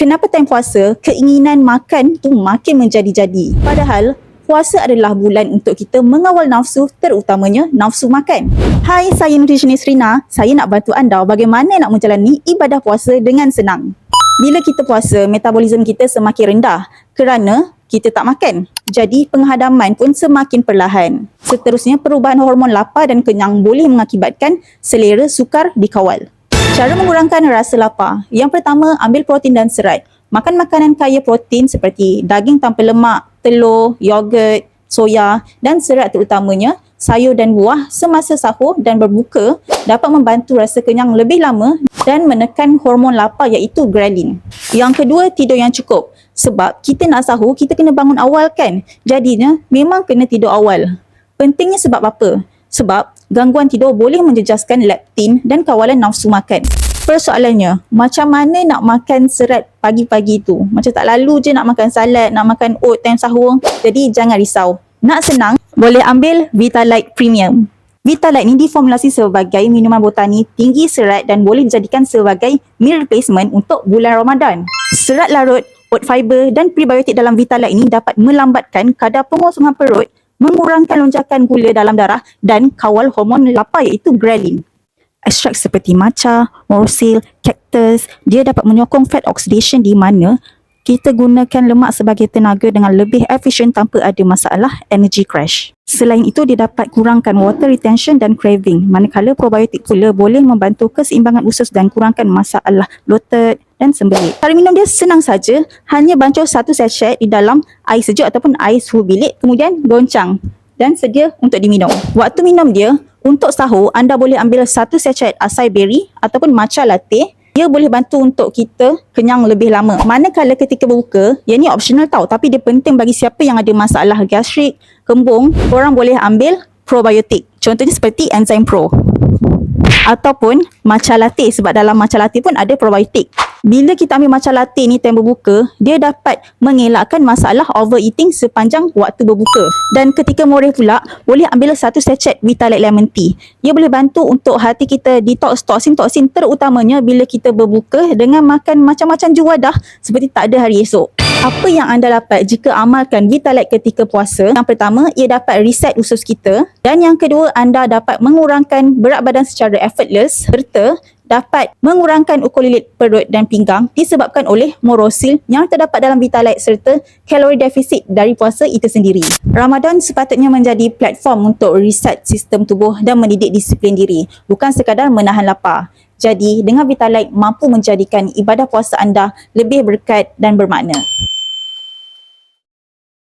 kenapa time puasa keinginan makan tu makin menjadi-jadi. Padahal puasa adalah bulan untuk kita mengawal nafsu terutamanya nafsu makan. Hai, saya nutritionist Rina. Saya nak bantu anda bagaimana nak menjalani ibadah puasa dengan senang. Bila kita puasa, metabolisme kita semakin rendah kerana kita tak makan. Jadi penghadaman pun semakin perlahan. Seterusnya perubahan hormon lapar dan kenyang boleh mengakibatkan selera sukar dikawal. Cara mengurangkan rasa lapar. Yang pertama, ambil protein dan serat. Makan makanan kaya protein seperti daging tanpa lemak, telur, yogurt, soya dan serat terutamanya sayur dan buah semasa sahur dan berbuka dapat membantu rasa kenyang lebih lama dan menekan hormon lapar iaitu ghrelin. Yang kedua, tidur yang cukup. Sebab kita nak sahur, kita kena bangun awal kan? Jadinya, memang kena tidur awal. Pentingnya sebab apa? Sebab gangguan tidur boleh menjejaskan leptin dan kawalan nafsu makan. Persoalannya macam mana nak makan serat pagi-pagi tu macam tak lalu je nak makan salad nak makan oat time sahur. Jadi jangan risau. Nak senang boleh ambil Vitalite Premium. Vitalite ni diformulasi sebagai minuman botani tinggi serat dan boleh dijadikan sebagai meal replacement untuk bulan Ramadan. Serat larut oat fiber dan prebiotik dalam Vitalite ini dapat melambatkan kadar pengosongan perut mengurangkan lonjakan gula dalam darah dan kawal hormon lapar iaitu ghrelin. Ekstrak seperti matcha, morsil, cactus, dia dapat menyokong fat oxidation di mana kita gunakan lemak sebagai tenaga dengan lebih efisien tanpa ada masalah energy crash. Selain itu, dia dapat kurangkan water retention dan craving manakala probiotik pula boleh membantu keseimbangan usus dan kurangkan masalah bloated dan sembelit. Cara minum dia senang saja, hanya bancuh satu sachet di dalam air sejuk ataupun air suhu bilik kemudian goncang dan sedia untuk diminum. Waktu minum dia, untuk sahur, anda boleh ambil satu sachet acai berry ataupun matcha latte. Ia boleh bantu untuk kita kenyang lebih lama. Manakala ketika berbuka, ia ni optional tau. Tapi dia penting bagi siapa yang ada masalah gastrik, kembung, orang boleh ambil probiotik. Contohnya seperti Enzyme Pro. Ataupun matcha latte sebab dalam matcha latte pun ada probiotik bila kita ambil matcha latte ni time berbuka, dia dapat mengelakkan masalah overeating sepanjang waktu berbuka. Dan ketika moreh pula, boleh ambil satu sachet Vitalite Lemon Tea. Ia boleh bantu untuk hati kita detox toksin-toksin terutamanya bila kita berbuka dengan makan macam-macam juadah seperti tak ada hari esok. Apa yang anda dapat jika amalkan Vitalite ketika puasa? Yang pertama, ia dapat reset usus kita. Dan yang kedua, anda dapat mengurangkan berat badan secara effortless serta dapat mengurangkan ukur lilit perut dan pinggang disebabkan oleh morosil yang terdapat dalam Vitalite serta kalori defisit dari puasa itu sendiri. Ramadan sepatutnya menjadi platform untuk reset sistem tubuh dan mendidik disiplin diri, bukan sekadar menahan lapar. Jadi, dengan Vitalite mampu menjadikan ibadah puasa anda lebih berkat dan bermakna.